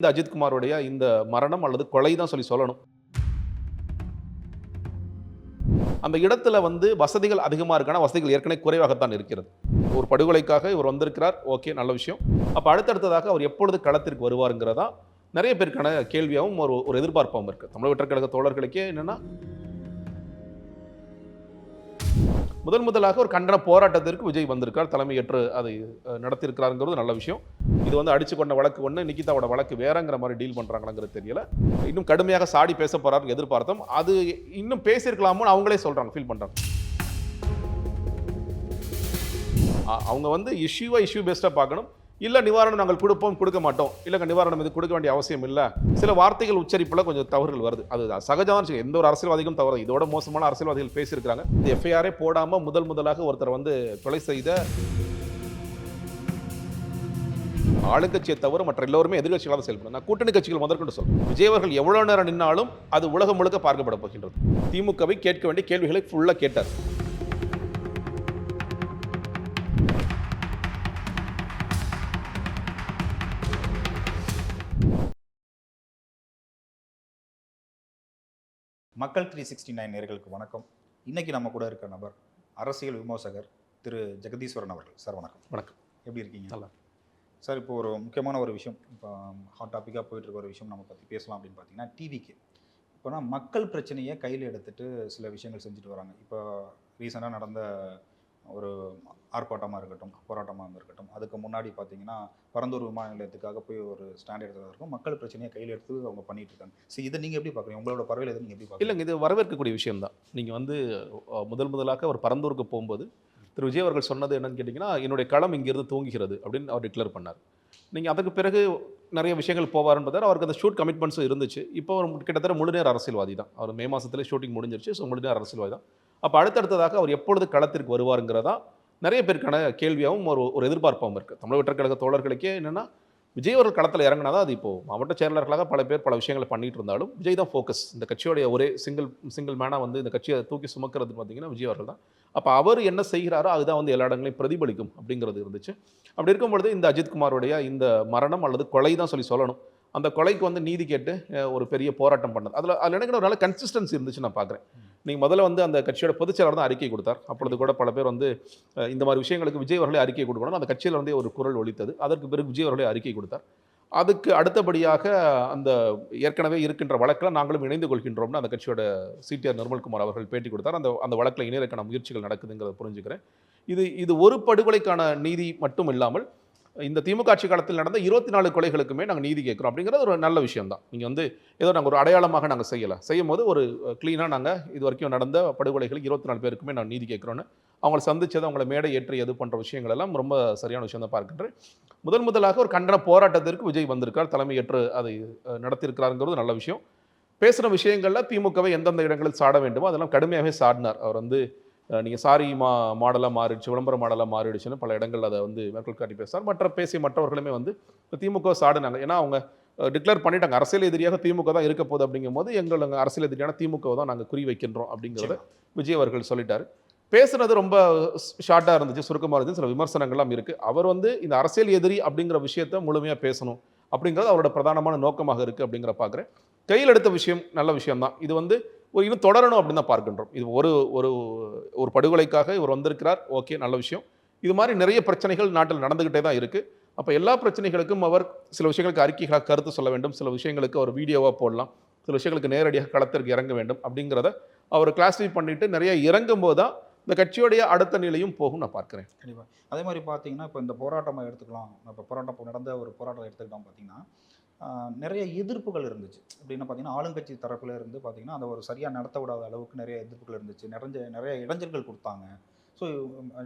இந்த அஜித்குமாருடைய இந்த மரணம் அல்லது கொலை தான் சொல்லி சொல்லணும். அந்த இடத்துல வந்து வசதிகள் அதிகமாக இருக்கான? வசதிகள் ஏற்கனவே குறைவாகத்தான் இருக்கிறது. ஒரு படுகொலைக்காக இவர் வந்திருக்கிறார். ஓகே நல்ல விஷயம். அப்போ அடுத்தடுத்ததாக அவர் எப்பொழுது களத்திற்கு வருவாருங்கிறதா நிறைய பேருக்கான கேள்வியாகவும் ஒரு ஒரு எதிர்பார்ப்பாகவும் இருக்குது தமிழக வெற்றக்கழக தோழர்களுக்கே என்னன்னா முதல் முதலாக ஒரு கண்டன போராட்டத்திற்கு விஜய் வந்திருக்கார். தலைமையேற்று அதை நடத்தியிருக்கிறாருங்கிறது நல்ல விஷயம். இது வந்து அடிச்சு கொண்ட வழக்கு ஒன்று நிக்கிதாவோட வழக்கு வேறங்கிற மாதிரி டீல் பண்ணுறாங்களாங்கிறது தெரியல. இன்னும் கடுமையாக சாடி பேச போறாருன்னு எதிர்பார்த்தோம். அது இன்னும் பேசியிருக்கலாமோன்னு அவங்களே சொல்கிறாங்க ஃபீல் பண்ணுறாங்க அவங்க வந்து இஷ்யூவாக இஷ்யூ பேஸ்டாக பார்க்கணும். இல்லை நிவாரணம் நாங்கள் கொடுப்போம் கொடுக்க மாட்டோம். இல்லைங்க நிவாரணம் இது கொடுக்க வேண்டிய அவசியம் இல்லை. சில வார்த்தைகள் உச்சரிப்பில் கொஞ்சம் தவறுகள் வருது. அது சகஜமான எந்த ஒரு அரசியல்வாதிகளும் தவறு. இதோட மோசமான அரசியல்வாதிகள் பேசியிருக்கிறாங்க. இந்த எஃப்ஐஆரே போடாமல் முதல் முதலாக ஒருத்தர் வந்து கொலை செய்த ஆளுங்கட்சியை தவிர மற்ற எல்லோருமே எதிர்கட்சிகளாக தான் செயல்படும் நான் கூட்டணி கட்சிகள் முதற்கொண்டு சொல்றேன் விஜயவர்கள் எவ்வளோ எவ்வளவு நேரம் நின்னாலும் அது உலகம் முழுக்க பார்க்கப்பட போகின்றது. திமுகவை கேட்க வேண்டிய கேள்விகளை ஃபுல்லாக கேட்டார். மக்கள் த்ரீ சிக்ஸ்டி நைன் நேர்களுக்கு வணக்கம். இன்னைக்கு நம்ம கூட இருக்க நபர் அரசியல் விமர்சகர் திரு ஜெகதீஸ்வரன் அவர்கள். சார் வணக்கம். வணக்கம். எப்படி இருக்கீங்க? நல்லா. சார் இப்போ ஒரு முக்கியமான ஒரு விஷயம் இப்போ ஹாட் டாப்பிக்காக போயிட்டு இருக்க ஒரு விஷயம் நம்ம பற்றி பேசலாம் அப்படின்னு பார்த்தீங்கன்னா டிவிக்கு இப்போனா மக்கள் பிரச்சனையை கையில் எடுத்துட்டு சில விஷயங்கள் செஞ்சுட்டு வராங்க. இப்போ ரீசெண்டாக நடந்த ஒரு ஆர்ப்பாட்டமாக இருக்கட்டும் போராட்டமாக இருக்கட்டும். அதுக்கு முன்னாடி பார்த்தீங்கன்னா பரந்தூர் விமான நிலையத்துக்காக போய் ஒரு ஸ்டாண்ட் எடுத்ததாக இருக்கும். மக்கள் பிரச்சனையை கையில் எடுத்து அவங்க பண்ணிட்டு இருக்காங்க. சரி இதை நீங்கள் எப்படி பார்க்குறீங்க உங்களோட பறவையில் இதை நீங்கள் எப்படி பார்க்குறீங்க இல்லைங்க இது வரவேற்கக்கூடிய விஷயம் தான் நீங்கள் வந்து முதல் முதலாக ஒரு பரந்தூருக்கு போகும்போது திரு விஜய் அவர்கள் சொன்னது என்னன்னு கேட்டிங்கன்னா என்னுடைய களம் இங்கேருந்து தூங்குகிறது அப்படின்னு அவர் டிக்ளேர் பண்ணார். நீங்கள் அதுக்கு பிறகு நிறைய விஷயங்கள் போவார்ன்றதார் அவருக்கு அந்த ஷூட் கமிட்மெண்ட்ஸும் இருந்துச்சு. இப்போ அவர் கிட்டத்தட்ட முழு நேர அரசியல்வாதி தான். அவர் மே மாதத்துல ஷூட்டிங் முடிஞ்சிருச்சு. ஸோ முழு நேர அரசியல்வாதி தான். அப்போ அடுத்தடுத்ததாக அவர் எப்பொழுது களத்திற்கு வருவாருங்கிறதா நிறைய பேருக்கான கேள்வியாகவும் ஒரு ஒரு எதிர்பார்ப்பாகவும் இருக்குது தமிழக வெற்றக்கழக தோழர்களுக்கே என்னென்னா விஜய் அவர்கள் களத்தில் இறங்கினாதான் அது இப்போது மாவட்ட செயலாளர்களாக பல பேர் பல விஷயங்களை பண்ணிட்டு இருந்தாலும் விஜய் தான் ஃபோக்கஸ் இந்த கட்சியோடைய ஒரே சிங்கிள் சிங்கிள் மேனாக வந்து இந்த கட்சியை தூக்கி சுமக்கிறது பார்த்தீங்கன்னா விஜய் அவர்கள் தான். அப்போ அவர் என்ன செய்கிறாரோ அதுதான் வந்து எல்லா இடங்களையும் பிரதிபலிக்கும் அப்படிங்கிறது இருந்துச்சு. அப்படி இருக்கும் பொழுது இந்த அஜித்குமாருடைய இந்த மரணம் அல்லது கொலை தான் சொல்லி சொல்லணும். அந்த கொலைக்கு வந்து நீதி கேட்டு ஒரு பெரிய போராட்டம் பண்ணது. அதில் அதில் எனக்கு ஒரு நல்ல கன்சிஸ்டன்சி இருந்துச்சு நான் பார்க்குறேன் நீங்கள் முதல்ல வந்து அந்த கட்சியோட பொதுச்செயலாளர் தான் அறிக்கை கொடுத்தார். அப்பொழுது கூட பல பேர் வந்து இந்த மாதிரி விஷயங்களுக்கு விஜய் அவர்களே அறிக்கை கொடுக்கணும் அந்த கட்சியில் வந்து ஒரு குரல் ஒழித்தது அதற்கு பிறகு விஜய் அவர்களே அறிக்கை கொடுத்தார். அதுக்கு அடுத்தபடியாக அந்த ஏற்கனவே இருக்கின்ற வழக்கில் நாங்களும் இணைந்து கொள்கின்றோம்னு அந்த கட்சியோட சிடிஆர் நிர்மல்குமார் அவர்கள் பேட்டி கொடுத்தார். அந்த அந்த வழக்கில் இணையக்கான முயற்சிகள் நடக்குதுங்கிறத புரிஞ்சுக்கிறேன். இது இது ஒரு படுகொலைக்கான நீதி மட்டும் இல்லாமல் இந்த திமுக ஆட்சி காலத்தில் நடந்த இருபத்தி நாலு கொலைகளுக்குமே நாங்கள் நீதி கேட்குறோம் அப்படிங்கிறது ஒரு நல்ல விஷயம் தான் நீங்கள் வந்து ஏதோ நாங்கள் ஒரு அடையாளமாக நாங்கள் செய்யலை. செய்யும் போது ஒரு க்ளீனாக நாங்கள் இது வரைக்கும் நடந்த படுகொலைகள் இருபத்தி நாலு பேருக்குமே நாங்கள் நீதி கேட்குறோன்னு அவங்கள சந்திச்சது அவங்கள மேடை ஏற்றி எது பண்ணுற விஷயங்கள் எல்லாம் ரொம்ப சரியான விஷயம் தான் பார்க்கின்றேன் முதல் முதலாக ஒரு கண்டன போராட்டத்திற்கு விஜய் வந்திருக்கார் தலைமையேற்று அதை நடத்தியிருக்கிறாருங்கிறது நல்ல விஷயம். பேசுகிற விஷயங்களில் திமுகவை எந்தெந்த இடங்களில் சாட வேண்டுமோ அதெல்லாம் கடுமையாகவே சாடினார். அவர் வந்து நீங்கள் சாரி மா மாடலாக மாறிடுச்சு விளம்பர மாடலாக மாறிடுச்சுன்னு பல இடங்கள் அதை வந்து மேற்கோள் காட்டி பேசினார் மற்ற பேசிய மற்றவர்களுமே வந்து திமுக சாடினாங்க ஏன்னா அவங்க டிக்ளேர் பண்ணிட்டாங்க. அரசியல் எதிரியாக திமுக தான் இருக்க போகுது அப்படிங்கும் போது எங்கள் அரசியல் எதிரியான திமுக தான் நாங்கள் குறி வைக்கின்றோம் அப்படிங்கிறத விஜய் அவர்கள் சொல்லிட்டாரு. பேசுனது ரொம்ப ஷார்ட்டாக இருந்துச்சு சுருக்கமாக இருந்துச்சு சில விமர்சனங்கள்லாம் இருக்குது அவர் வந்து இந்த அரசியல் எதிரி அப்படிங்கிற விஷயத்த முழுமையாக பேசணும் அப்படிங்கிறது அவரோட பிரதானமான நோக்கமாக இருக்குது அப்படிங்கிற பார்க்குறேன் கையில் எடுத்த விஷயம் நல்ல விஷயம் தான் இது வந்து ஒரு இன்னும் தொடரணும் அப்படின்னு தான் பார்க்கின்றோம். இது ஒரு ஒரு ஒரு படுகொலைக்காக இவர் வந்திருக்கிறார். ஓகே நல்ல விஷயம். இது மாதிரி நிறைய பிரச்சனைகள் நாட்டில் நடந்துக்கிட்டே தான் இருக்குது அப்போ எல்லா பிரச்சனைகளுக்கும் அவர் சில விஷயங்களுக்கு அறிக்கைகளாக கருத்து சொல்ல வேண்டும். சில விஷயங்களுக்கு அவர் வீடியோவாக போடலாம். சில விஷயங்களுக்கு நேரடியாக களத்திற்கு இறங்க வேண்டும் அப்படிங்கிறத அவர் கிளாஸிஃபை பண்ணிட்டு நிறைய இறங்கும் போது தான் இந்த கட்சியோடைய அடுத்த நிலையும் போகும் நான் பார்க்குறேன். கண்டிப்பாக அதே மாதிரி பார்த்தீங்கன்னா இப்போ இந்த போராட்டமாக எடுத்துக்கலாம். இப்போ போராட்டம் நடந்த ஒரு போராட்டம் எடுத்துக்கிட்டோம் பார்த்தீங்கன்னா நிறைய எதிர்ப்புகள் இருந்துச்சு. எப்படின்னா பார்த்தீங்கன்னா ஆளுங்கட்சி தரப்புல இருந்து பார்த்தீங்கன்னா அதை ஒரு சரியாக நடத்த விடாத அளவுக்கு நிறைய எதிர்ப்புகள் இருந்துச்சு. நிறைய நிறைய இடைஞ்சல்கள் கொடுத்தாங்க. ஸோ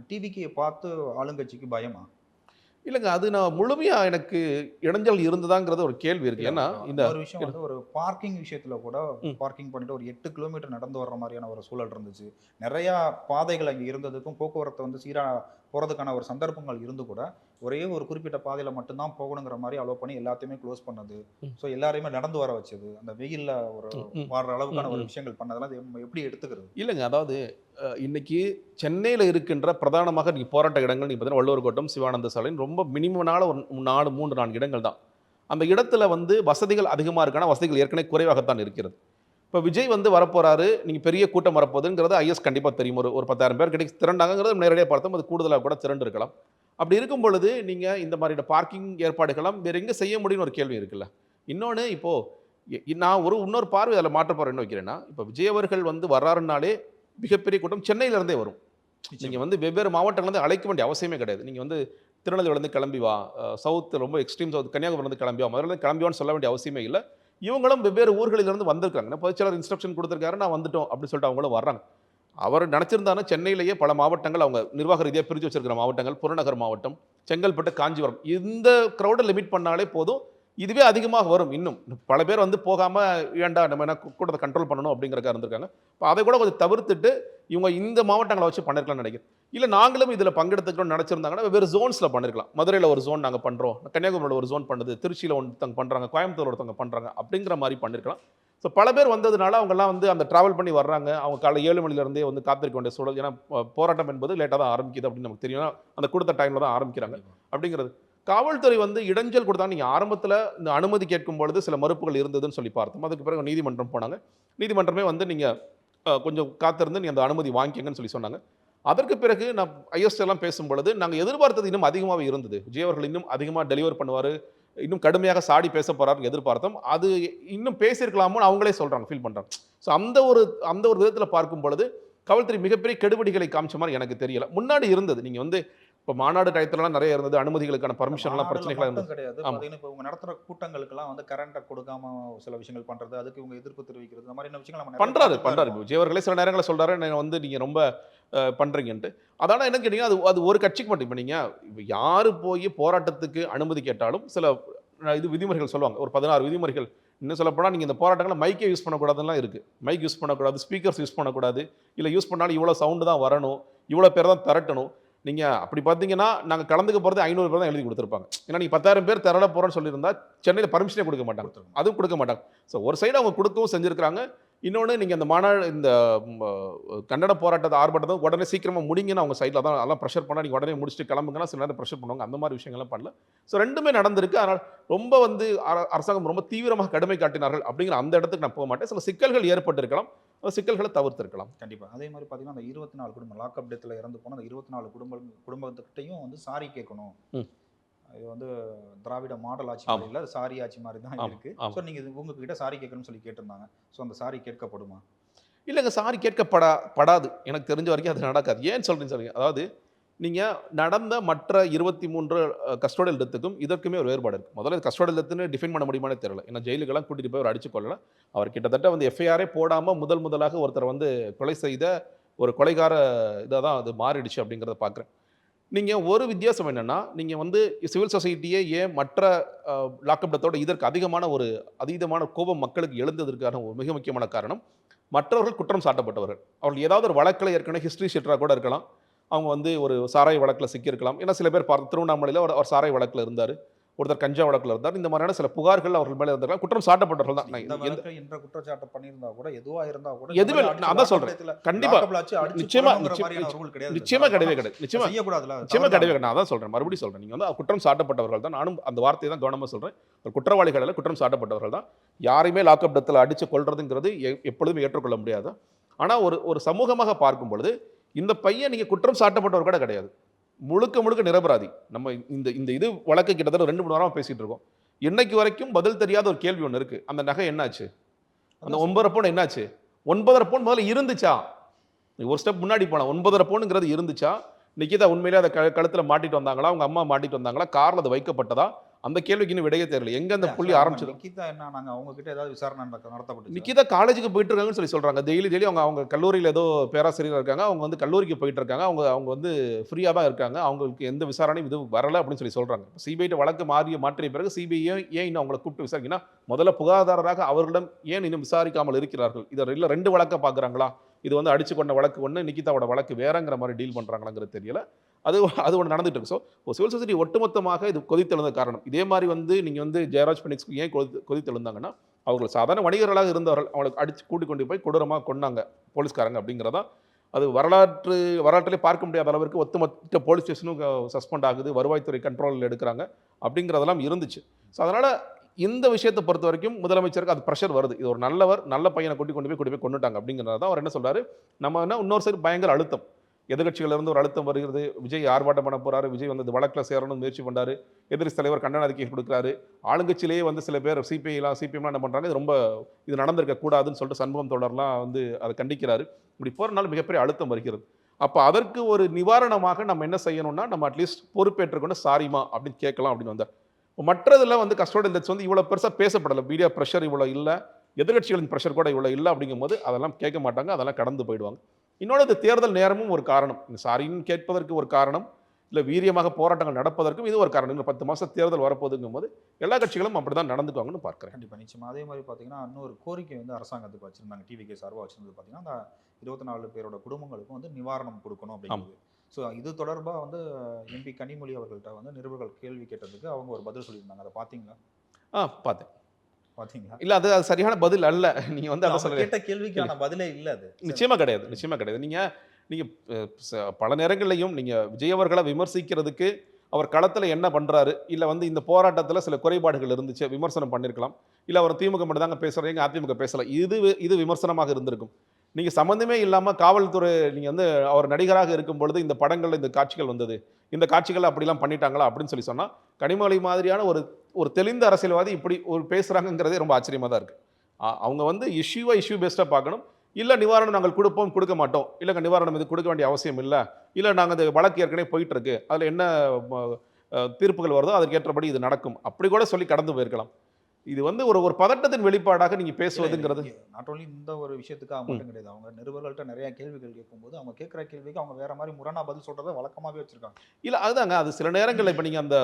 டிவிக்கு பார்த்து ஆளுங்கட்சிக்கு பயமா? இல்லைங்க அது நான் முழுமையாக எனக்கு இடைஞ்சல் இருந்ததாங்கிறது ஒரு கேள்வி இருக்குது ஏன்னா இந்த ஒரு விஷயம் வந்து ஒரு பார்க்கிங் விஷயத்துல கூட. பார்க்கிங் பண்ணிட்டு ஒரு எட்டு கிலோமீட்டர் நடந்து வர்ற மாதிரியான ஒரு சூழல் இருந்துச்சு. நிறைய பாதைகள் அங்கே இருந்ததுக்கும் போக்குவரத்து வந்து சீரா போறதுக்கான ஒரு சந்தர்ப்பங்கள் இருந்து கூட ஒரே ஒரு குறிப்பிட்ட பாதையில மட்டும்தான் போகணுங்கிற மாதிரி அலோவ் பண்ணி எல்லாத்தையுமே க்ளோஸ் பண்ணது. ஸோ எல்லாரையுமே நடந்து வர வச்சது. அந்த வெயில்ல ஒரு. வாடுற அளவுக்கான ஒரு. விஷயங்கள் பண்ணதெல்லாம் அது எப்படி எடுத்துக்கிறது? இல்லைங்க. அதாவது இன்னைக்கு சென்னையில் இருக்கின்ற பிரதானமாக நீங்கள் போராட்ட இடங்கள் நீங்கள் பார்த்தீங்கன்னா வள்ளுவர் கோட்டம் சிவானந்த சாலைன்னு ரொம்ப மினிமனால ஒரு நாலு மூன்று நான்கு இடங்கள் தான். அந்த இடத்துல வந்து வசதிகள் அதிகமாக இருக்கான? வசதிகள் ஏற்கனவே குறைவாகத்தான் இருக்கிறது. இப்போ விஜய் வந்து வரப்போறாரு நீங்கள் பெரிய கூட்டம் வரப்போகுதுங்கிறது ஐஎஸ் கண்டிப்பாக தெரியும். ஒரு ஒரு பத்தாயிரம் பேர் கிடைக்கு திரண்டாங்கிறது நேரடியாக பார்த்தோம். அது கூடுதலாக கூட திரண்டு இருக்கலாம். அப்படி இருக்கும் பொழுது நீங்கள் இந்த மாதிரியான பார்க்கிங் ஏற்பாடுகள்லாம் வேறு எங்கே செய்ய முடியும்னு ஒரு கேள்வி இருக்குல்ல. இன்னொன்று இப்போது நான் ஒரு இன்னொரு பார்வை அதில் மாற்ற போகிறேன் என்ன வைக்கிறேன்னா இப்போ விஜய் அவர்கள் வந்து வர்றாருனாலே மிகப்பெரிய கூட்டம் சென்னையில இருந்தே வரும். நீங்கள் வந்து வெவ்வேறு மாவட்டங்கள்லேருந்து அழைக்க வேண்டிய அவசியமே கிடையாது. நீங்கள் வந்து திருநெல்வேலியிலேருந்து கிளம்பி வா சவுத் ரொம்ப எக்ஸ்ட்ரீம் சவுத் கன்னியாகுமரிலேருந்து கிளம்பி வா முதல்ல கிளம்பி வான்னு சொல்ல வேண்டிய அவசியமே இல்லை. இவங்களும் வெவ்வேறு ஊர்களிலிருந்து வந்திருக்காங்க. பொதுச்செயலர் இன்ஸ்ட்ரக்ஷன் கொடுத்துருக்காரு நான் வந்துட்டோம் அப்படின்னு சொல்லிட்டு அவங்களும் வர்றாங்க. அவர் நினச்சிருந்தாருன்னா சென்னையிலேயே பல மாவட்டங்கள் அவங்க நிர்வாக ரீதியாக பிரித்து வச்சிருக்கிற மாவட்டங்கள் புறநகர் மாவட்டம் செங்கல்பட்டு காஞ்சிபுரம் இந்த க்ரௌடை லிமிட் பண்ணாலே போதும். இதுவே அதிகமாக வரும் இன்னும். பல பேர் வந்து போகாமல் ஏண்டா நம்ம என்ன கூட்டத்தை கண்ட்ரோல் பண்ணணும்? அப்படிங்கிறக்காக இருந்திருக்காங்க. இப்போ அதை கூட கொஞ்சம் தவிர்த்துட்டு இவங்க இந்த மாவட்டங்களை வச்சு பண்ணிருக்கலாம்னு நினைக்கிறேன். இல்லை நாங்களும் இதில் பங்கெடுத்துக்கணும்னு நினச்சிருந்தாங்கன்னா வெவ்வேறு ஜோன்ஸில் பண்ணிருக்கலாம். மதுரையில் ஒரு ஜோன் நாங்கள் பண்ணுறோம் கன்னியாகுமரியில் ஒரு ஜோன் பண்ணுது. திருச்சியில் ஒருத்தங்க பண்ணுறாங்க கோயம்புத்தூர் ஒருத்தவங்க பண்ணுறாங்க அப்படிங்கிற மாதிரி பண்ணிருக்கலாம். ஸோ பல பேர் வந்ததுனால அவங்கெல்லாம் வந்து அந்த ட்ராவல் பண்ணி வர்றாங்க. அவங்க காலை ஏழு மணிலேருந்தே வந்து காத்திருக்க வேண்டிய சூழல். ஏன்னா போராட்டம் என்பது லேட்டாக தான் ஆரம்பிக்குது அப்படின்னு நமக்கு தெரியும். அந்த கொடுத்த டைமில் தான் ஆரம்பிக்கிறாங்க. அப்படிங்கிறது. காவல்துறை வந்து இடைஞ்சல் கொடுத்தா நீங்கள் ஆரம்பத்தில் இந்த அனுமதி கேட்கும் பொழுது சில மறுப்புகள் இருந்ததுன்னு சொல்லி பார்த்தோம். அதுக்கு பிறகு நீதிமன்றம் போனாங்க. நீதிமன்றமே வந்து நீங்கள் கொஞ்சம் காத்திருந்து நீ அந்த அனுமதி வாங்கிக்கங்கன்னு சொல்லி சொன்னாங்க. அதற்கு பிறகு நான் ஐஎஸ்டெல்லாம் பேசும் பொழுது நாங்கள் எதிர்பார்த்தது இன்னும் அதிகமாக இருந்தது. விஜய் அவர்கள் இன்னும் அதிகமாக டெலிவர் பண்ணுவார் இன்னும் கடுமையாக சாடி பேச போகிறாருன்னு எதிர்பார்த்தோம். அது இன்னும் பேசியிருக்கலாமோன்னு அவங்களே சொல்கிறாங்க ஃபீல் பண்ணுறாங்க ஸோ அந்த ஒரு அந்த ஒரு விதத்தில் பார்க்கும் பொழுது கவல்துறை மிகப்பெரிய கெடுபடிகளை காமிச்ச மாதிரி எனக்கு தெரியல. முன்னாடி இருந்தது. நீங்கள் வந்து இப்போ மாநாடு டயத்துலலாம் நிறைய இருந்தது. அனுமதிகளுக்கான பர்மிஷன்லாம் பிரச்சனைகளாக இருந்தது. கிடையாது. ஆமா. பாத்தீங்கன்னா இப்போ இவங்க நடத்துற கூட்டங்களுக்கெல்லாம் வந்து கரண்ட்டை கொடுக்காம சில விஷயங்கள் பண்றது அதுக்கு இவங்க எதிர்ப்பு தெரிவிக்கிறது இந்த மாதிரி விஷயங்கள் நம்ம நிறைய பண்றாரு பார்த்துட்டு தான் பண்றாரு. இருக்கோம். விஜய் அவர்களே சில நேரங்களில் சொல்றாரு நான் வந்து நீங்க ரொம்ப அஹ், பண்றீங்கன்ட்டு. அதான என்ன கேட்டீங்கன்னா அது அது ஒரு கட்சிக்கு மட்டும். இப்போ நீங்க இப்ப யாரு போய் போராட்டத்துக்கு அனுமதி கேட்டாலும் சில இது விதிமுறைகள் சொல்லுவாங்க. ஒரு பதினாறு விதிமுறைகள். இன்னும் சொல்ல போனால் நீங்கள் இந்த போராட்டங்களை மைக்கே யூஸ் பண்ணக்கூடாதுலாம் இருக்கு. மைக் யூஸ் பண்ணக்கூடாது ஸ்பீக்கர்ஸ் யூஸ் பண்ணக்கூடாது. இல்லை யூஸ் பண்ணாலும் இவ்வளோ சவுண்டு தான் வரணும். இவ்வளோ பேர் தான் திரட்டணும். நீங்கள் அப்படி பார்த்தீங்கன்னா நாங்கள் கலந்துக்க போகிறது ஐநூறு பேர் தான் எழுதி கொடுத்துருப்பாங்க. ஏன்னா நீங்கள் பத்தாயிரம் பேர் திரள போகிறோன்னு சொல்லியிருந்தா சென்னையில் பர்மிஷனே கொடுக்க மாட்டாங்க. அதுவும் கொடுக்க மாட்டாங்க. ஸோ ஒரு சைடு அவங்க கொடுக்கவும் செஞ்சுருக்காங்க இன்னொன்று நீங்கள் இந்த மாநாடு இந்த கண்டன போராட்டத்தை ஆர்ப்பாட்டத்தை உடனே சீக்கிரமாக முடிங்கன்னு அவங்க சைடில் தான் அதெல்லாம் ப்ரெஷர் பண்ணால் நீங்கள் உடனே முடிச்சுட்டு கிளம்புங்கன்னா சில நேரம் ப்ரெஷர் பண்ணுவாங்க. அந்த மாதிரி விஷயங்கள்லாம் பண்ணல. ஸோ ரெண்டுமே நடந்திருக்கு. அதனால் ரொம்ப வந்து அர- அரசாங்கம் ரொம்ப தீவிரமாக கடுமை காட்டினார்கள் அப்படிங்கிற அந்த இடத்துக்கு நான் போக மாட்டேன். சில சிக்கல்கள் ஏற்பட்டிருக்கலாம். அந்த சிக்கல்களை தவிர்த்திருக்கலாம். கண்டிப்பா. அதே மாதிரி பாத்தீங்கன்னா அந்த இருபத்தி நாலு குடும்பம் லாக்அப் டெத்தில் இறந்து போன அந்த இருபத்தி நாலு குடும்ப குடும்பத்துக்கிட்டையும் வந்து சாரி கேட்கணும். இது வந்து திராவிட மாடல் ஆட்சி. மாதிரி இல்ல சாரி ஆட்சி மாதிரி தான் ஆமா, இருக்கு. ஆமா. ஸோ நீங்க இது உங்ககிட்ட சாரி கேட்கணும்னு சொல்லி கேட்டிருந்தாங்க. ஸோ அந்த சாரி கேட்கப்படுமா? இல்லைங்க சாரி கேட்கப்படா படாது. எனக்கு தெரிஞ்ச வரைக்கும் அது நடக்காது. ஏன் சொல்றீங்க சொல்லுங்க. அதாவது நீங்கள் நடந்த மற்ற இருபத்தி மூன்று கஸ்டோடியல் டெத்துக்கும் இதற்குமே ஒரு வேறுபாடு இருக்குது முதல்ல கஸ்டோடியல் டெத்துன்னு டிஃபைன் பண்ண முடியுமானே தெரியல. ஏன்னா ஜெயிலுக்கெல்லாம் கூட்டிகிட்டு போய் அவர் அடிச்சு கொள்ளல அவர் கிட்டத்தட்ட வந்து எஃப்ஐஆரே போடாமல் முதல் முதலாக ஒருத்தர் வந்து கொலை செய்த ஒரு கொலைகார இதாக தான் அது மாறிடுச்சு அப்படிங்கிறத பார்க்குறேன் நீங்கள் ஒரு வித்தியாசம் என்னென்னா நீங்கள் வந்து சிவில் சொசைட்டியே ஏன் மற்ற லாக்அப் இதற்கு அதிகமான ஒரு அதீதமான கோபம் மக்களுக்கு எழுந்ததற்கான ஒரு மிக முக்கியமான காரணம் மற்றவர்கள் குற்றம் சாட்டப்பட்டவர்கள். அவர்கள் ஏதாவது ஒரு வழக்கில் ஏற்கனவே ஹிஸ்ட்ரி ஷீட்டராக கூட இருக்கலாம். அவங்க வந்து ஒரு சாராய வழக்கில் சிக்கியிருக்கலாம். ஏன்னா சில பேர் பார்த்து திருவண்ணாமலையில் ஒரு அவர் சாராய வழக்கில் இருந்தார். ஒருத்தர் கஞ்சா வழக்கில் இருந்தார். இந்த மாதிரியான சில புகார்கள் அவர்கள் மேலே இருந்திருக்கலாம் குற்றம் சாட்டப்பட்டவர்கள் தான். என்ற குற்றச்சாட்டை பண்ணியிருந்தா கூட எதுவா இருந்தா கூட எதுவே இல்லை, நான் அதான் சொல்றேன். கண்டிப்பா. நிச்சயமா, நிச்சயமா நிச்சயம், ரூல் கிடையாது. நிச்சயமா கிடையவே கிடையாது. நிச்சயமா செய்யக்கூடாதுல நிச்சயமா கிடையவே கிடையாது. நான் அதான் சொல்றேன். மறுபடியும் சொல்றேன். நீங்க வந்து குற்றம் சாட்டப்பட்டவர்கள் தான். நானும் அந்த வார்த்தையை தான் கவனமா சொல்றேன். ஒரு குற்றவாளிகள் அல்ல குற்றம் சாட்டப்பட்டவர்கள் தான். யாரையுமே லாக்அப் டெத்தில் அடிச்சு கொள்றதுங்கிறது எப்பொழுதும் ஏற்றுக்கொள்ள முடியாது. ஆனா ஒரு ஒரு சமூகமாக பார்க்கும் பொழுது இந்த பையன் நீங்க குற்றம் சாட்டப்பட்டவர் கூட கிடையாது. முழுக்க முழுக்க நிரபராதி. நம்ம இந்த இந்த இது வழக்கு கிட்டத்தட்ட ரெண்டு மணி நேரமா பேசிட்டு இருக்கோம். இன்னைக்கு வரைக்கும் பதில் தெரியாத ஒரு கேள்வி ஒன்று இருக்கு. அந்த நகை என்னாச்சு? அந்த ஒன்பதரை பவுன் என்னாச்சு? ஒன்பதரை பவுன் முதல்ல இருந்துச்சா? ஒரு ஸ்டெப் முன்னாடி போனா ஒன்பதரை பவுனுங்கிறது இருந்துச்சா? நிக்கிதா உண்மையிலே அதை க கழுத்தில் மாட்டிட்டு வந்தாங்களா? அவங்க அம்மா மாட்டிட்டு வந்தாங்களா? காரில் அது வைக்கப்பட்டதா? அந்த கேள்விக்கு இன்னும் விடையே தெரியல எங்க அந்த புள்ளி ஆரம்பிச்சது? நிக்கிதா என்ன நாங்க அவங்க கிட்ட ஏதாவது விசாரணை நடத்த- நடத்தப்பட்டுச்சா? நிக்கிதா காலேஜுக்கு போயிட்டு இருக்காங்கன்னு சொல்லி சொல்றாங்க. டெய்லி டெய்லி அவங்க அவங்க கல்லூரியில் ஏதோ பேராசிரியர் இருக்காங்க. அவங்க வந்து கல்லூரிக்கு போயிட்டு இருக்காங்க அவங்க அவங்க வந்து ஃப்ரீயாக தான் இருக்காங்க. அவங்களுக்கு எந்த விசாரணையும் இது வரல அப்படின்னு சொல்லி சொல்றாங்க. சிபிஐட்ட வழக்கு மாறிய மாற்றிய பிறகு சிபிஐ ஏன் இன்னும் அவங்களை கூப்பிட்டு விசாரிக்கணும் முதல்ல புகாதாரராக அவர்களிடம் ஏன் இன்னும் விசாரிக்காமல் இருக்கிறார்கள்? இதை இல்லை ரெண்டு வழக்கை பார்க்குறாங்களா? இது வந்து அடிச்சு கொண்ட வழக்கு ஒன்று நிக்கிதாவோட வழக்கு வேறங்கிற மாதிரி டீல் பண்ணுறாங்களாங்கிறது தெரியல. அது அது ஒன்று நடந்துட்டு இருக்கு. ஸோ சிவில் சொசைட்டி ஒட்டுமொத்தமாக இது கொதித்தெழுந்த காரணம். இதே மாதிரி வந்து நீங்கள் வந்து ஜெயராஜ் பெனிக்ஸ்க்கு ஏன் கொதி கொதித்தெழுந்தாங்கன்னா அவர்கள் சாதாரண வணிகர்களாக இருந்தவர்கள் அவங்களுக்கு அடித்து கூட்டி கொண்டு போய் கொடூரமாக கொண்டாங்க போலீஸ்காரங்க அப்படிங்கிறதா. அது வரலாற்று வரலாற்றிலே பார்க்க முடியாத அளவிற்கு ஒட்டுமொத்த போலீஸ் ஸ்டேஷனும் சஸ்பெண்ட் ஆகுது வருவாய்த்துறை கண்ட்ரோலில் எடுக்கிறாங்க அப்படிங்கிறதெல்லாம் இருந்துச்சு. ஸோ அதனால் இந்த விஷயத்தை பொறுத்த வரைக்கும் முதலமைச்சருக்கு அது ப்ரெஷர் வருது. இது ஒரு நல்லவர் நல்ல பையனை கூட்டி கொண்டு போய் கூட்டி போய் கொண்டுட்டாங்க அப்படிங்கிறத தான் அவர் என்ன சொல்றாரு? நம்ம என்ன இன்னொரு சைடு பயங்கர அழுத்தம். எதிர்கட்சிகளிலிருந்து ஒரு அழுத்தம் வருகிறது. விஜய் ஆர்ப்பாட்டம் பண்ண போகிறாரு விஜய் வந்து வழக்கில் சேரணும்னு முயற்சி பண்ணார் எதிர்த்து தலைவர் கண்டன அறிக்கை கொடுக்குறாரு. ஆளுங்கட்சியிலேயே வந்து சில பேர் சிபிஐலாம் சிபிஎம்லாம் என்ன பண்ணுறாங்க இது ரொம்ப இது நடந்திருக்க கூடாதுன்னு சொல்லிட்டு சண்முகம் தொடர்லாம் வந்து அதை கண்டிக்கிறாரு. இப்படி போகிறனால மிகப்பெரிய அழுத்தம் வருகிறது. அப்போ அதற்கு ஒரு நிவாரணமாக நம்ம என்ன செய்யணும்னா நம்ம அட்லீஸ்ட் பொறுப்பேற்றுக்கொண்டு சாரிமா அப்படின்னு கேட்கலாம் அப்படின்னு வந்தார். மற்றதில் வந்து கஸ்டோடியல் டெத்ஸ் வந்து இவ்வளோ பெருசாக பேசப்படலை. மீடியா ப்ரெஷர் இவ்வளோ இல்லை. எதிர்கட்சிகளின் ப்ரெஷர் கூட இவ்வளோ இல்லை அப்படிங்கும்போது அதெல்லாம் கேட்க மாட்டாங்க. அதெல்லாம் கடந்து போயிடுவாங்க. இன்னொன்று இந்த தேர்தல் நேரமும் ஒரு காரணம். இந்த சாரின்னு கேட்பதற்கு ஒரு காரணம். இல்லை வீரியமாக போராட்டங்கள் நடப்பதற்கும் இது ஒரு காரணம். இன்னும் பத்து மாதம் தேர்தல் வரப்போகுதுங்கும் போது எல்லா கட்சிகளும் அப்படி தான் நடந்துக்குவாங்கன்னு பார்க்குறேன். கண்டிப்பாக நிச்சயமா. அதே மாதிரி பார்த்தீங்கன்னா இன்னொரு கோரிக்கை வந்து அரசாங்கத்துக்கு வச்சிருந்தாங்க. டிவிகே சார்பாக வச்சிருந்தது பார்த்தீங்கன்னா அந்த இருபத்தி நாலு பேரோட குடும்பங்களுக்கும் வந்து நிவாரணம் கொடுக்கணும் அப்படிங்கிறது ஸோ இது தொடர்பாக வந்து எம்பி கனிமொழி அவர்கள்ட்ட வந்து நிருபர்கள் கேள்வி கேட்டதுக்கு அவங்க ஒரு பதில் சொல்லியிருந்தாங்க. அதை பார்த்தீங்களா? ஆ பார்த்தேன். பார்த்தீங்களா? இல்லை அது அது சரியான பதில் அல்ல. நீங்கள் வந்து அதை சொல்ல கேட்ட கேள்விக்கான பதிலே இல்லை அது. நிச்சயமா கிடையாது நிச்சயமா கிடையாது. நீங்க நீங்க அஹ், ச- பல நேரங்கள்லையும் நீங்க விஜய் அவர்களை விமர்சிக்கிறதுக்கு அவர் களத்துல என்ன பண்றாரு? இல்ல வந்து இந்த போராட்டத்துல சில குறைபாடுகள் இருந்துச்சு விமர்சனம் பண்ணிருக்கலாம். இல்ல அவர் திமுக மட்டும் தாங்க பேசுறீங்க அதிமுக பேசல. இது இது விமர்சனமாக இருந்திருக்கும். நீங்கள் சம்மந்தமே இல்லாமல் காவல்துறை நீங்கள் வந்து அவர் நடிகராக இருக்கும் பொழுது இந்த படங்களில் இந்த காட்சிகள் வந்தது. இந்த காட்சிகளை அப்படிலாம் பண்ணிட்டாங்களா அப்படின்னு சொல்லி சொன்னால் கனிமொழி மாதிரியான ஒரு ஒரு தெளிந்த அரசியல்வாதி இப்படி ஒரு பேசுகிறாங்கங்கிறதே ரொம்ப ஆச்சரியமாக தான் இருக்குது அவங்க வந்து இஷ்யூவாக இஷ்யூ பேஸ்டாக பார்க்கணும். இல்லை நிவாரணம் நாங்கள் கொடுப்போம் கொடுக்க மாட்டோம். இல்லைங்க நிவாரணம் இது கொடுக்க வேண்டிய அவசியம் இல்லை. இல்லை நாங்கள் இந்த வழக்கு ஏற்கனவே போயிட்டுருக்கு. அதில் என்ன தீர்ப்புகள் வருதோ அதற்கேற்றபடி இது நடக்கும். அப்படி கூட சொல்லி கடந்து போயிருக்கலாம். இது வந்து ஒரு ஒரு பதட்டத்தின் வெளிப்பாடாக நீங்கள் பேசுவதுங்கிறது? நாட் ஓன்லி இந்த ஒரு விஷயத்துக்காக மட்டும் கிடையாது. அவங்க நிருபர்கள்ட்ட நிறைய கேள்விகள் கேட்கும்போது அவங்க கேட்குற கேள்விக்கு அவங்க வேற மாதிரி முரணா பதில் சொல்றதை வழக்கமாவே வச்சிருக்காங்க. இல்லை அதுதாங்க. அது சில நேரங்களில் இப்போ நீங்கள் அந்த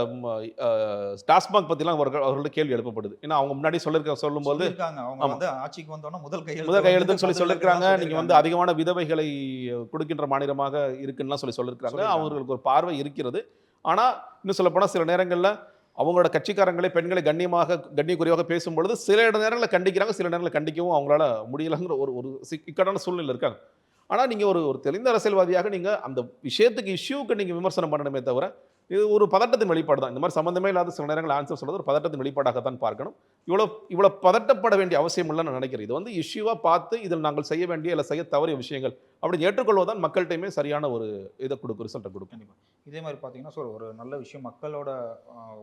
டாஸ்மாக் பற்றிலாம் அவர்கள் அவர்கள்ட்ட கேள்வி எழுப்பப்படுது. ஏன்னா அவங்க முன்னாடி சொல்லிருக்க சொல்லும்போது சொல்லியிருக்காங்க அவங்க. வந்து ஆட்சிக்கு வந்தோடனே முதல் கையெழுத்து முதல் கையெழுத்துன்னு சொல்லி வந்து சொல்லியிருக்காங்க பதில் நீங்க வந்து அதிகமான விதவைகளை கொடுக்கின்ற மாநிலமாக இருக்குன்னுலாம் சொல்லி சொல்லியிருக்காங்க. அவங்களுக்கு ஒரு பார்வை இருக்கிறது. ஆனா இன்னும் சொல்ல சில நேரங்கள்ல அவங்களோட கட்சிக்காரங்களே பெண்களை கண்ணியமாக கண்ணியக்குறைவாக பேசும்பொழுது சில இட நேரங்களில் கண்டிக்கிறாங்க சில நேரங்களில் கண்டிக்கவும் அவங்களால முடியலைங்கிற ஒரு ஒரு சிக்கட்டான சூழ்நிலை இருக்காங்க. ஆனால் நீங்கள் ஒரு ஒரு தெளிந்த அரசியல்வாதியாக நீங்கள் அந்த விஷயத்துக்கு இஷ்யூவுக்கு நீங்கள் விமர்சனம் பண்ணணுமே தவிர இது ஒரு பதட்டத்தின் வெளிப்பாடு தான். இந்த மாதிரி சம்பந்தமே இல்லாத சில நேரங்கள் ஆன்சர் சொல்கிறது ஒரு பதட்டத்தின் வெளிப்பாடாகத்தான் பார்க்கணும். இவ்வளோ இவ்வளோ பதட்டப்பட வேண்டிய அவசியம் இல்லைன்னு நான் நினைக்கிறேன். இது வந்து இஷ்யூவாக பார்த்து இதில் நாங்கள் செய்ய வேண்டிய இல்லை செய்ய தவறிய விஷயங்கள் அப்படி ஏற்றுக்கொள்வதான் மக்கள்கிட்டையுமே சரியான ஒரு இதை கொடுக்கும் ரிசல்ட்டை கொடுக்கும். இதே மாதிரி பார்த்தீங்கன்னா சார் ஒரு நல்ல விஷயம் மக்களோட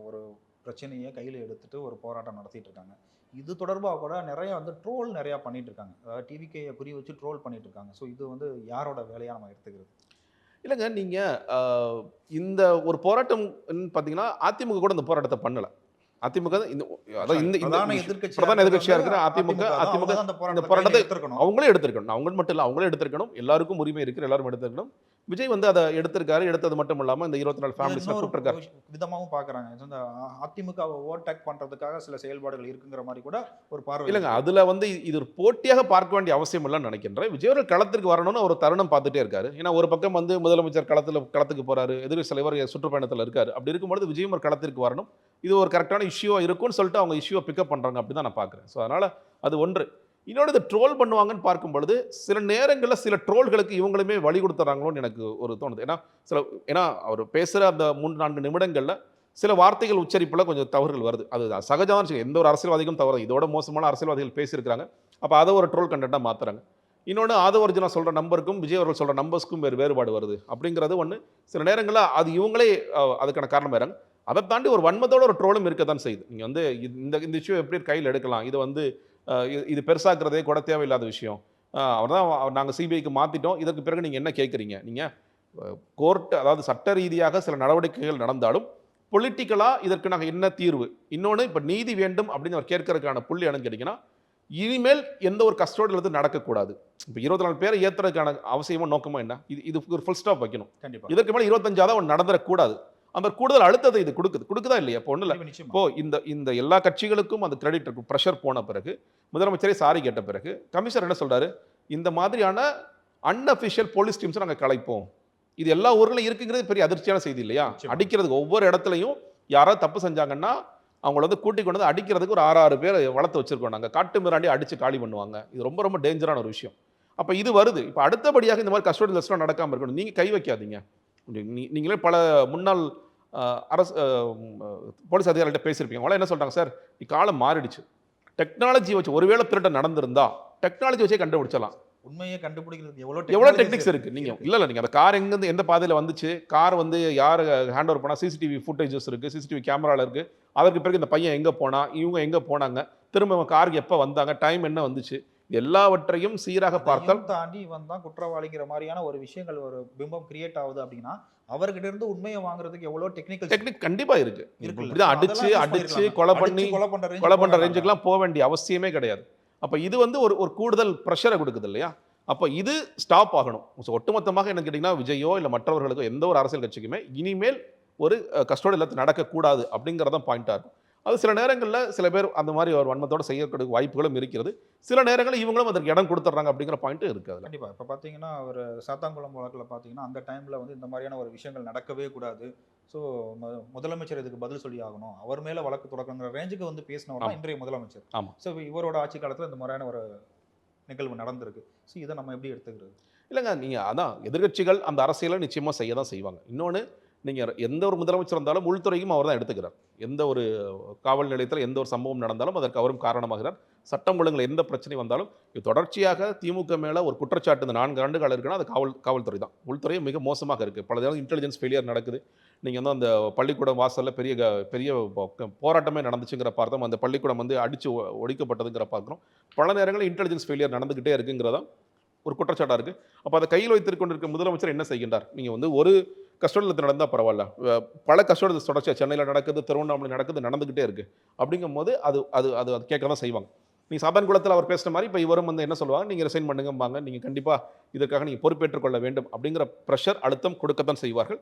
ஒரு பிரச்சனையை கையில் எடுத்துட்டு ஒரு போராட்டம் நடத்திட்டு இருக்காங்க. இது தொடர்பாக கூட நிறைய வந்து ட்ரோல் நிறையா பண்ணிட்டு இருக்காங்க. அதாவது டிவிக்கையை குறி வச்சு ட்ரோல் பண்ணிட்டு இருக்காங்க. ஸோ இது வந்து யாரோட வேலையாக நம்ம எடுத்துக்கிறது? இல்லைங்க நீங்கள் இந்த ஒரு போராட்டம் பார்த்தீங்கன்னா அதிமுக கூட இந்த போராட்டத்தை பண்ணல. அதிமுக இந்த அதாவது இந்த இந்த பிரதான இருக்கிறது இருக்கிற அதிமுக அதிமுக அந்த போராட்டத்தை. அவங்களே எடுத்திருக்கணும். அவங்க மட்டும் இல்லை அவங்களே எடுத்திருக்கணும். எல்லாருக்கும் உரிமை இருக்கு எல்லாரும் எடுத்திருக்கணும். விஜய் வந்து அதை எடுத்திருக்காரு எடுத்தது மட்டும் இல்லாமல் இந்த இருபத்தி நாலு ஃபேமிலிஸ் கூப்பிட்டிருக்காரு. விஷயம் விதமாவும் பாக்குறாங்க இந்த அதிமுகவை ஓவர்டேக் பண்றதுக்காக சில செயல்பாடுகள் இருக்குங்கிற மாதிரி கூட ஒரு பார்வை இல்லைங்க. அதுல வந்து இது ஒரு போட்டியாக பார்க்க வேண்டிய அவசியம் இல்லைன்னு நினைக்கின்றேன் விஜய் அவர்கள் களத்திற்கு வரணும்னு ஒரு தருணம் பார்த்துட்டே இருக்காரு. ஏன்னா ஒரு பக்கம் வந்து முதலமைச்சர் களத்துல களத்துக்கு போறாரு எதிர்க்கட்சி தலைவர் சுற்றுப்பயணத்தில் இருக்காரு. அப்படி இருக்கும்பொழுது விஜயும் ஒரு களத்திற்கு வரணும். இது ஒரு கரெக்டான இஷ்யூவா இருக்கும்னு சொல்லிட்டு அவங்க இஷ்யூவை பிக்கப் பண்றாங்க அப்படி தான் நான் பார்க்குறேன். ஸோ அதனால அது ஒன்று. இன்னொன்று இது ட்ரோல் பண்ணுவாங்கன்னு பார்க்கும் பொழுது சில நேரங்களில் சில ட்ரோல்களுக்கு இவங்களுமே வழி கொடுத்துறாங்களோன்னு எனக்கு ஒரு தோணுது. ஏன்னா சில ஏன்னா அவர் பேசுகிற அந்த மூன்று நான்கு நிமிடங்களில் சில வார்த்தைகள் உச்சரிப்பில் கொஞ்சம் தவறுகள் வருது. அது சகஜமான எந்த ஒரு அரசியல்வாதிக்கும் தவறு. இதோட மோசமான அரசியல்வாதிகள் பேசியிருக்கிறாங்க. அப்போ அதை ஒரு ட்ரோல் கண்டென்ட்டாக மாற்றுறாங்க இன்னொன்று ஆதவர்ஜுனா சொல்கிற நம்பருக்கும் விஜய் அவர்கள் சொல்கிற நம்பர்ஸ்க்கும் வேறு வேறுபாடு வருது. அப்படிங்கிறது ஒன்று சில நேரங்களில் அது இவங்களே அதுக்கான காரணம் வேறாங்க அதை தாண்டி ஒரு வன்மத்தோட ஒரு ட்ரோலும் இருக்க தான் செய்யுது. நீங்கள் வந்து இந்த இந்த இஷ்யூ எப்படி கையில் எடுக்கலாம்? இது வந்து இது- பெருசாக்குறதே கூட தேவையில்லாத விஷயம். அவர் தான் நாங்கள் சிபிஐக்கு மாற்றிட்டோம் இதற்கு பிறகு நீங்கள் என்ன கேட்குறீங்க நீங்கள் கோர்ட் அதாவது சட்ட ரீதியாக சில நடவடிக்கைகள் நடந்தாலும் பொலிட்டிக்கலாக இதற்கு நாங்கள் என்ன தீர்வு? இன்னொன்று இப்போ நீதி வேண்டும் அப்படின்னு அவர் கேட்கறதுக்கான புள்ளி என்னன்னு கேட்டிங்கன்னா இனிமேல் எந்த ஒரு கஸ்டோடியில் இருந்து நடக்கக்கூடாது. இப்போ இருபத்தி நாலு பேரை ஏற்றுறதுக்கான அவசியமும் நோக்கமும் என்ன? இது இது ஒரு ஃபுல் ஸ்டாப் வைக்கணும். கண்டிப்பா. இதற்கு மேலே இருபத்தஞ்சாவது ஒன்று நடந்துடக்கூடாது அந்த கூடுதல் அழுத்தத்தை இது கொடுக்குது. கொடுக்குதா இல்லையா? இப்போ ஒன்றும் இல்லை. இப்போ இந்த இந்த எல்லா கட்சிகளுக்கும் அந்த கிரெடிட் இருக்கும் ப்ரெஷர் போன பிறகு முதலமைச்சரே சாரி கேட்ட பிறகு கமிஷனர் என்ன சொல்றாரு? இந்த மாதிரியான அன்அஃபிஷியல் போலீஸ் டீம்ஸை நாங்கள் கலைப்போம். இது எல்லா ஊர்களும் இருக்குங்கிறது பெரிய அதிர்ச்சியான செய்தி இல்லையா. அடிக்கிறதுக்கு ஒவ்வொரு இடத்துலையும் யாராவது தப்பு செஞ்சாங்கன்னா அவங்கள வந்து கூட்டி கொண்டு வந்து அடிக்கிறதுக்கு ஒரு ஆறு ஆறு பேர் வளர்த்து வச்சிருக்கோம் நாங்கள் காட்டு மிராண்டி அடிச்சு காலி பண்ணுவாங்க. இது ரொம்ப ரொம்ப டேஞ்சரான ஒரு விஷயம். அப்போ இது வருது. இப்போ அடுத்தபடியாக இந்த மாதிரி கஸ்டோடி லிஸ்ட்லாம் நடக்காமல் இருக்கணும். நீங்கள் கை வைக்காதீங்க. நீங்களே பல முன்னாள் அரசு போலீஸ் அதிகாரிகிட்ட பேசியிருப்பீங்க. அவங்களாம் என்ன சொல்கிறாங்க சார் காலம் மாறிடுச்சு. டெக்னாலஜி வச்சு ஒருவேளை திருட்டம் நடந்திருந்தா டெக்னாலஜி வச்சே கண்டுபிடிச்சலாம் உண்மையை கண்டுபிடிக்கிறதுக்கு எவ்வளோ எவ்வளோ டெக்னிக்ஸ் இருக்கு? நீங்க இல்ல இல்ல நீங்க அந்த கார் எங்கேருந்து எந்த பாதையில வந்துச்சு? கார் வந்து யார் ஹேண்ட் ஓவர் பண்ணா? சிசிடிவி ஃபுட்டேஜஸ் இருக்கு சிசிடிவி கேமரால இருக்கு. அதற்கு பிறகு இந்த பையன் எங்க போனா? இவங்க எங்க போனாங்க? திரும்ப காருக்கு எப்போ வந்தாங்க? டைம் என்ன வந்துச்சு? எல்லாவற்றையும் சீராக பார்த்தால் தாண்டி இவன் தான் குற்றவாளிங்கிற மாதிரியான ஒரு விஷயங்கள் ஒரு பிம்பம் கிரியேட் ஆகுது அப்படின்னா அவர்கிட்ட இருந்து உண்மையை வாங்குறதுக்கு எவ்வளோ டெக்னிக்கல் டெக்னிக் கண்டிப்பா இருக்கு. இப்படிதான் அடிச்சு அடிச்சு. கொலை பண்ணி கொலை பண்ற கொலை பண்ற போக ரேஞ்சுக்கெல்லாம் போக வேண்டிய அவசியமே கிடையாது. அப்ப இது வந்து ஒரு ஒரு கூடுதல் ப்ரெஷரை கொடுக்குது இல்லையா? அப்போ இது ஸ்டாப் ஆகணும். So, ஒட்டுமொத்தமாக என்ன கேட்டிங்கன்னா விஜயோ இல்லை மற்றவர்களுக்கோ எந்த ஒரு அரசியல் கட்சிக்குமே இனிமேல் ஒரு கஸ்டோடி இல்லத்து நடக்கக்கூடாது அப்படிங்கிறதான் பாயிண்டாக இருக்கும். அது சில நேரங்களில் சில பேர் அந்த மாதிரி ஒரு வன்மத்தோட செய்யக்கூடிய வாய்ப்புகளும் இருக்கிறது. சில நேரங்களில் இவங்களும் அதற்கு இடம் கொடுத்துட்றாங்க அப்படிங்கிற பாயிண்ட்டும் இருக்குது அதில். கண்டிப்பா. இப்போ பார்த்தீங்கன்னா ஒரு சாத்தாங்குளம் வழக்கில் பார்த்தீங்கன்னா அந்த டைமில் வந்து இந்த மாதிரியான ஒரு விஷயங்கள் நடக்கவே கூடாது. ஸோ முதலமைச்சர் இதுக்கு பதில் சொல்லி ஆகணும். அவர் மேலே வழக்கு தொடக்கங்கிற ரேஞ்சுக்கு வந்து பேசினவர். இன்றைய முதலமைச்சர். ஆமா. ஸோ இவரோட ஆட்சி காலத்தில் இந்த மாதிரியான ஒரு நிகழ்வு நடந்திருக்கு. ஸோ இதை நம்ம எப்படி எடுத்துக்கிறது? இல்லைங்க நீங்கள் அதான் எதிர்க்கட்சிகள் அந்த அரசியலை நிச்சயமாக செய்ய தான் செய்வாங்க. இன்னொன்று நீங்கள் எந்த ஒரு முதலமைச்சர் இருந்தாலும் உள்துறையும் அவர் தான் எடுத்துக்கிறார். எந்த ஒரு காவல் நிலையத்தில் எந்த ஒரு சம்பவம் நடந்தாலும் அதற்கு அவரும் காரணமாகிறார். சட்டம் ஒழுங்கில் எந்த பிரச்சனை வந்தாலும் இது தொடர்ச்சியாக திமுக மேலே ஒரு குற்றச்சாட்டு இந்த நான்கு ஆண்டுகள் இருக்குன்னா அது காவல் காவல்துறை தான். உள்துறை மிக மோசமாக இருக்குது பல நேரம் இன்டெலிஜென்ஸ் ஃபெயிலியர் நடக்குது. நீங்கள் வந்து அந்த பள்ளிக்கூடம் வாசலில் பெரிய க- பெரிய போராட்டமே நடந்துச்சுங்கிற பார்த்தோம். அந்த பள்ளிக்கூடம் வந்து அடித்து ஒழிக்கப்பட்டதுங்கிற பார்க்குறோம். பல நேரங்களில் இன்டெலிஜென்ஸ் ஃபெயிலியர் நடந்துக்கிட்டே இருக்குங்கிறதான் ஒரு குற்றச்சாட்டாக இருக்குது அப்போ அதை கையில் வைத்துக் கொண்டிருக்க முதலமைச்சர் என்ன செய்கின்றார்? நீங்கள் வந்து ஒரு கஸ்டோடியில் நடந்தால் பரவாயில்ல. பல கஷ்டத்தை தொடர்ச்சியாக சென்னையில் நடக்குது திருவண்ணாமலை நடக்குது நடந்துக்கிட்டே இருக்குது அப்படிங்கும்போது அது அது அது அது கேட்க தான் செய்வாங்க. நீ சாதாரண குளத்தில் அவர் பேசுன மாதிரி இப்போ இவரும் வந்து என்ன சொல்லுவாங்க? நீங்கள் ரிசைன் பண்ணுங்கம்பாங்க. நீங்கள் கண்டிப்பாக இதற்காக நீங்கள் பொறுப்பேற்றுக்கொள்ள வேண்டும். அப்படிங்கிற ப்ரெஷர் அழுத்தம் கொடுக்கத்தான் செய்வார்கள்.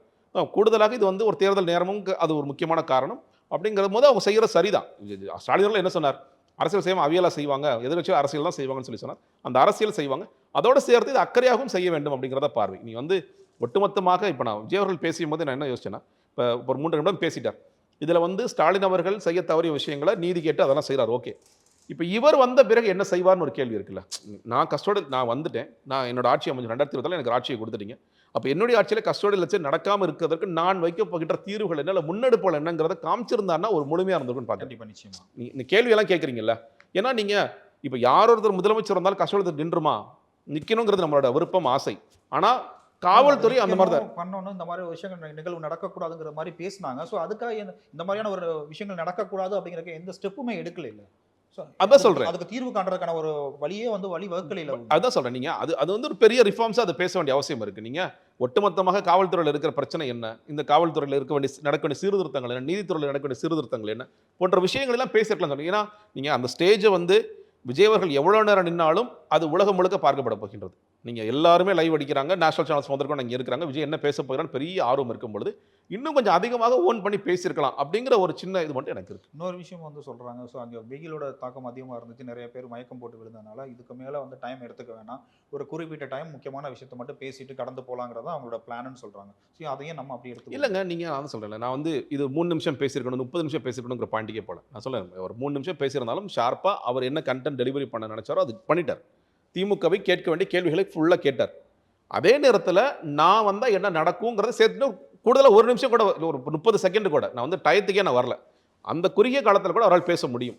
கூடுதலாக இது வந்து ஒரு தேர்தல் நேரமும் அது ஒரு முக்கியமான காரணம். அப்படிங்கிற போது அவங்க செய்கிறது சரிதான். இது ஸ்டாலின் என்ன சொன்னார்? அரசியல் செய்வாங்க அவியலாக செய்வாங்க. எதிர்கட்சி அரசியல் தான் செய்வாங்கன்னு சொல்லி சொன்னார். அந்த அரசியல் செய்வாங்க. அதோட சேர்த்து இது அக்கறையாகவும் செய்ய வேண்டும் அப்படிங்கிறத பார்வை. நீ வந்து ஒட்டுமொத்தமாக இப்போ நான் விஜய் அவர்கள் பேசியும் போது நான் என்ன யோசிச்சேன்னா இப்போ ஒரு மூன்று நிமிடம் பேசிட்டார். இதில் வந்து ஸ்டாலின் அவர்கள் செய்ய தவறிய விஷயங்களை நீதி கேட்டு அதெல்லாம் செய்கிறார் ஓகே. இப்போ இவர் வந்த பிறகு என்ன செய்வார்னு ஒரு கேள்வி இருக்குல்ல. நான் கஸ்டோடி நான் வந்துட்டேன். நான் என்னோட ஆட்சி அமைஞ்சு ரெண்டாயிரத்தி இருபதில் எனக்கு ஆட்சியை கொடுத்துட்டீங்க. அப்போ என்னுடைய ஆட்சியில் கஸ்டோடி லட்சம் நடக்காமல் இருக்கிறதுக்கு நான் வைக்க போகின்ற தீர்வுகள் என்ன இல்லை முன்னெடுப்புகள் என்னங்கிறத காமிச்சிருந்தாருன்னா ஒரு முழுமையாக இருந்திருக்குன்னு பார்க்குறேன். கண்டிப்பா நிச்சயமா. நீ இந்த கேள்வியெல்லாம் கேட்குறீங்கல்ல. ஏன்னா நீங்கள் இப்போ யார் ஒருத்தர் முதலமைச்சர் வந்தாலும் கஷ்டத்தில் நின்றுமா? நிற்கணுங்கிறது நம்மளோட விருப்பம் ஆசை. ஆனால் காவல்துறை அந்த மாதிரி தான் பண்ணணும் இந்த மாதிரி விஷயங்கள் நிகழ்வு நடக்கக்கூடாதுங்கிற மாதிரி பேசினாங்க. ஸோ அதுக்காக இந்த- மாதிரியான ஒரு விஷயங்கள் நடக்கக்கூடாது அப்படிங்கிற எந்த ஸ்டெப்புமே எடுக்கல இல்ல. அதான் சொல்றேன். அதுக்கு தீர்வு காண்றதுக்கான ஒரு வழியே வந்து வழி வகுக்கல இல்ல. அதுதான் சொல்கிறேன் நீங்கள் அது அது வந்து ஒரு பெரிய ரிஃபார்ம்ஸாக அதை பேச வேண்டிய அவசியம் இருக்குது நீங்கள் ஒட்டுமொத்தமாக காவல்துறையில் இருக்கிற பிரச்சனை என்ன? இந்த காவல்துறையில் இருக்க வேண்டிய நடக்க வேண்டிய சீர்திருத்தங்கள் என்ன? நீதித்துறையில் நடக்க வேண்டிய சீர்திருத்தங்கள் என்ன? போன்ற விஷயங்கள் எல்லாம் பேசிருக்கலாம் சொன்னீங்க ஏன்னா நீங்கள் அந்த ஸ்டேஜை வந்து விஜய் அவர்கள் எவ்வளோ நேரம் நின்னாலும் அது உலகம் முழுக்க பார்க்கப்பட போகின்றது. நீங்கள் எல்லாருமே லைவ் அடிக்கிறாங்க. நேஷனல் சேனல்ஸ் முதற்கொண்டு இங்கே இருக்கிறாங்க. விஜய் என்ன பேச போகிறான்னு பெரிய ஆர்வம் இருக்கும் பொழுது இன்னும் கொஞ்சம் அதிகமாக ஓன் பண்ணி பேசியிருக்கலாம் அப்படிங்கிற ஒரு சின்ன இது மட்டும் எனக்கு இருக்கு. இன்னொரு விஷயம் வந்து சொல்றாங்க. ஸோ அங்கே வெயிலோட தாக்கம் அதிகமாக இருந்துச்சு. நிறைய பேர் மயக்கம் போட்டு விழுந்ததுனால இதுக்கு மேலே வந்து டைம் எடுத்துக்க வேணாம். ஒரு குறிப்பிட்ட டைம் முக்கியமான விஷயத்தை மட்டும் பேசிட்டு கடந்து போலாங்கிறத அவங்களோட பிளான்னு சொல்றாங்க. ஸோ அதையும் நம்ம அப்படி எடுத்து இல்லைங்க நீங்கள் நான் சொல்கிறேன் நான் வந்து இது மூணு நிமிஷம் பேசியிருக்கணும் முப்பது நிமிஷம் பேசியிருக்கணுங்கிற பாயிண்ட்டுக்கே போல. நான் சொல்லேன் ஒரு மூணு நிமிஷம் பேசியிருந்தாலும் ஷார்ப்பாக அவர் என்ன கண்டென்ட் டெலிவரி பண்ண நினைச்சாரோ அது பண்ணிட்டார். திமுகவை கேட்க வேண்டிய கேள்விகளை ஃபுல்லாக கேட்டார். அதே நேரத்தில் நான் வந்தால் என்ன நடக்குங்கிறத சேர்த்து கூடுதலாக ஒரு நிமிஷம் கூட ஒரு முப்பது செகண்ட் கூட. நான் வந்து டயத்துக்கே நான் வரல. அந்த குறுகிய காலத்தில் கூட அவரால் பேச முடியும்.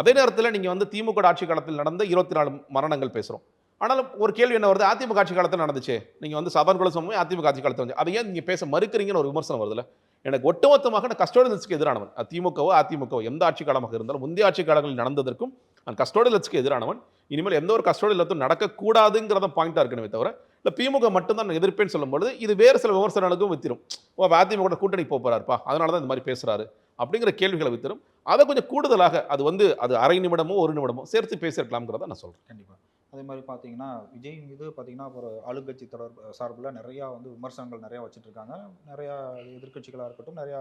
அதே நேரத்தில் நீங்கள் வந்து திமுக ஆட்சி காலத்தில் நடந்த இருபத்தி நாலு மரணங்கள் பேசுகிறோம் ஆனாலும் ஒரு கேள்வி என்ன வருது? அதிமுக ஆட்சி காலத்தில் நடந்துச்சு. நீங்கள் வந்து சபான் கூட சொல்லும்போது அதிமுக ஆட்சி காலத்தில் வந்து அதை ஏன் நீங்கள் பேச மறுக்கிறீங்கன்னு ஒரு விமர்சனம் வருதுல்ல? எனக்கு ஒட்டுமொத்தமாக நான் கஸ்டோடியல்ஸ்க்கு எதிரானவன். திமுகவோ அதிமுகவோ எந்த ஆட்சி காலமாக இருந்தாலும் முந்தைய ஆட்சி காலங்களில் நடந்ததற்கும் நான் கஸ்டோடியல்ஸ்க்கு எதிரானவன். இனிமேல் எந்த ஒரு கஸ்டோடியல் நடக்கக்கூடாதுங்கிறத பாயிண்டாக இருக்கணுமே தவிர இல்லை திமுக மட்டும்தான் நான் எதிர்ப்பேன்னு சொல்லும்பொழுது இது வேறு சில விமர்சனங்களுக்கும் வித்திரும். ஓ அதிமுக கூட்டணி போகிறாருப்பா அதனால தான் இந்த மாதிரி பேசுகிறாரு அப்படிங்கிற கேள்விகளை வித்திரும். அதை கொஞ்சம் கூடுதலாக அது வந்து அது அரை நிமிடமோ ஒரு நிமிடமோ சேர்த்து பேசியிருக்கலாம்ங்கிறத நான் சொல்கிறேன் கண்டிப்பாக அதே மாதிரி பார்த்தீங்கன்னா விஜய் மீது பார்த்தீங்கன்னா ஒரு ஆளுங்கட்சி தொடர் சார்பில் நிறையா வந்து விமர்சனங்கள் நிறையா வச்சுட்டு இருக்காங்க நிறையா எதிர்க்கட்சிகளாக இருக்கட்டும் நிறையா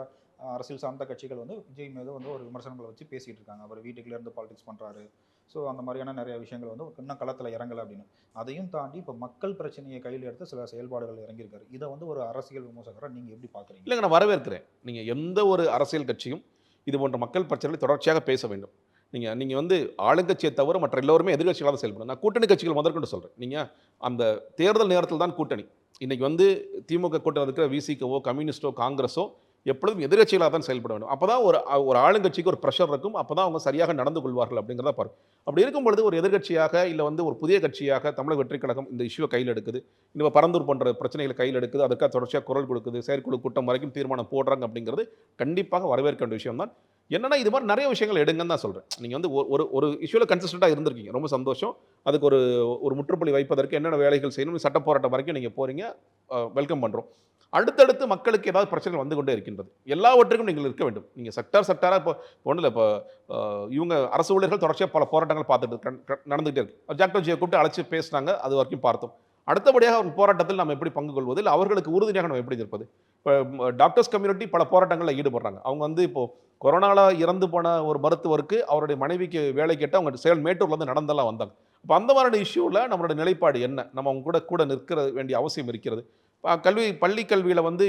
அரசியல் சார்ந்த கட்சிகள் வந்து விஜய் மீது வந்து ஒரு விமர்சனங்களை வச்சு பேசிகிட்டு இருக்காங்க அவர் வீட்டுக்குள்ளே இருந்து பாலிடிக்ஸ் பண்ணுறாரு ஸோ அந்த மாதிரியான நிறைய விஷயங்கள் வந்து இன்னும் களத்தில் இறங்கலை அப்படின்னு. அதையும் தாண்டி இப்போ மக்கள் பிரச்சனையை கையில் எடுத்து சில செயல்பாடுகள் இறங்கியிருக்காரு. இதை வந்து ஒரு அரசியல் விமர்சகரை நீங்கள் எப்படி பார்க்குறீங்க? இல்லைங்க நான் வரவேற்கிறேன். நீங்கள் எந்த ஒரு அரசியல் கட்சியும் இது போன்ற மக்கள் பிரச்சனைகளை தொடர்ச்சியாக பேச வேண்டும். நீங்கள் நீங்கள் வந்து ஆளுங்கட்சியை தவிர மற்ற எல்லோருமே எதிர்கட்சிகளாக தான் செயல்படும் நான் கூட்டணி கட்சிகள் முதற்கொண்டு சொல்கிறேன் நீங்கள் அந்த தேர்தல் நேரத்தில் தான் கூட்டணி. இன்றைக்கி வந்து திமுக கூட்டணி இருக்கிற விசிகவோ கம்யூனிஸ்டோ காங்கிரஸோ எப்பொழுதும் எதிர்கட்சிகளாக தான் செயல்பட வேண்டும். அப்போ தான் ஒரு ஒரு ஆளுங்கட்சிக்கு ஒரு ப்ரெஷர் இருக்கும். அப்போ தான் அவங்க சரியாக நடந்து கொள்வார்கள் அப்படிங்கிறத பாரு. அப்படி இருக்கும் பொழுது ஒரு எதிர்கட்சியாக இல்லை வந்து ஒரு புதிய கட்சியாக தமிழக வெற்றி கழகம் இந்த இஷ்யூவை கையில் எடுக்குது. இந்த பரந்தூர் போன்ற பிரச்சனைகளை கையில் எடுக்குது. அதுக்காக தொடர்ச்சியாக குரல் கொடுக்குது. செயற்குழு கூட்டம் வரைக்கும் தீர்மானம் போடுறாங்க அப்படிங்கிறது கண்டிப்பாக வரவேற்க வேண்டிய விஷயம் தான் என்னன்னா இது மாதிரி நிறைய விஷயங்கள் எடுங்கன்னு தான் சொல்கிறேன் நீங்கள் வந்து ஒரு- ஒரு ஒரு இஷ்யூவில் கன்சிஸ்டண்ட்டாக இருந்திருக்கீங்க. ரொம்ப சந்தோஷம். அதுக்கு ஒரு ஒரு முற்றுப்புள்ளி வைப்பதற்கு என்னென்ன வேலைகள் செய்யணும் சட்ட போராட்டம் வரைக்கும் நீங்கள் போகிறீங்க வெல்கம் பண்ணுறோம் அடுத்தடுத்து மக்களுக்கு ஏதாவது பிரச்சனைகள் வந்து கொண்டே இருக்கின்றது. எல்லாவற்றுக்கும் நீங்கள் இருக்க வேண்டும். நீங்கள் செக்டார் செக்டாராக இப்போ ஒன்றும் இல்லை இப்போ இவங்க அரசு ஊழியர்கள் தொடர்ச்சியாக பல போராட்டங்கள் பார்த்துட்டு நடந்துகிட்டே இருக்கு. ஜாக்டோ ஜியை கூப்பிட்டு அழைச்சி பேசினாங்க. அது வரைக்கும் பார்த்தோம். அடுத்தபடியாக அவங்க போராட்டத்தில் நம்ம எப்படி பங்கு கொள்வது? இல்லை அவர்களுக்கு உறுதுணையாக நம்ம எப்படி இருப்பது? இப்போ டாக்டர்ஸ் கம்யூனிட்டி பல போராட்டங்களில் ஈடுபடுறாங்க. அவங்க வந்து இப்போ கொரோனாவில் இறந்து போன ஒரு மருத்துவருக்கு அவருடைய மனைவிக்கு வேலை கேட்டு அவங்க செயல் மேட்டூர்லேருந்து நடந்தெல்லாம் வந்தாங்க. இப்போ அந்த மாதிரியான இஷ்யூவில் நம்மளோட நிலைப்பாடு என்ன? நம்ம அவங்க கூட கூட நிற்கிற வேண்டிய அவசியம் இருக்கிறது. கல்வி பள்ளி கல்வியில் வந்து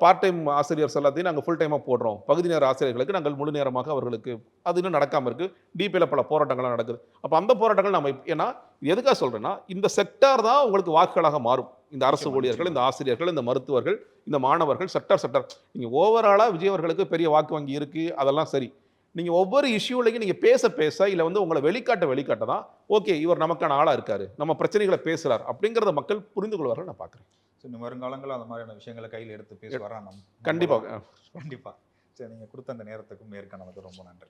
பார்ட் டைம் ஆசிரியர்ஸ் எல்லாத்தையும் நாங்கள் ஃபுல் டைமாக போடுறோம். பகுதி நேர ஆசிரியர்களுக்கு நாங்கள் முழு நேரமாக அவர்களுக்கு அது இன்னும் நடக்காமல் இருக்குது டிபியில் பல போராட்டங்கள்லாம் நடக்குது. அப்போ அந்த போராட்டங்கள் நம்ம ஏன்னா எதுக்காக சொல்கிறேன்னா இந்த செக்டார் தான் உங்களுக்கு வாக்குகளாக மாறும். இந்த அரசு ஊழியர்கள் இந்த ஆசிரியர்கள் இந்த மருத்துவர்கள் இந்த மாணவர்கள் செக்டார் செக்டார் நீங்கள் ஓவராலாக விஜய் அவர்களுக்கு பெரிய வாக்கு வங்கி இருக்குது அதெல்லாம் சரி. நீங்கள் ஒவ்வொரு இஷ்யூலையும் நீங்கள் பேச பேச இல்லை வந்து உங்களை வெளிக்காட்ட வெளிக்காட்ட தான் ஓகே இவர் நமக்கான ஆளாக இருக்காரு. நம்ம பிரச்சனைகளை பேசுகிறார் அப்படிங்கிறத மக்கள் புரிந்து கொள்வார்கள் நான் பார்க்குறேன் ஸோ இந்த வருங்காலங்களில் அந்த மாதிரியான விஷயங்களை கையில் எடுத்து பேசுவாரா? நம்ம கண்டிப்பாக கண்டிப்பாக சரி நீங்கள் கொடுத்த அந்த நேரத்துக்கும் நேர்காணலுக்கு ரொம்ப நன்றி.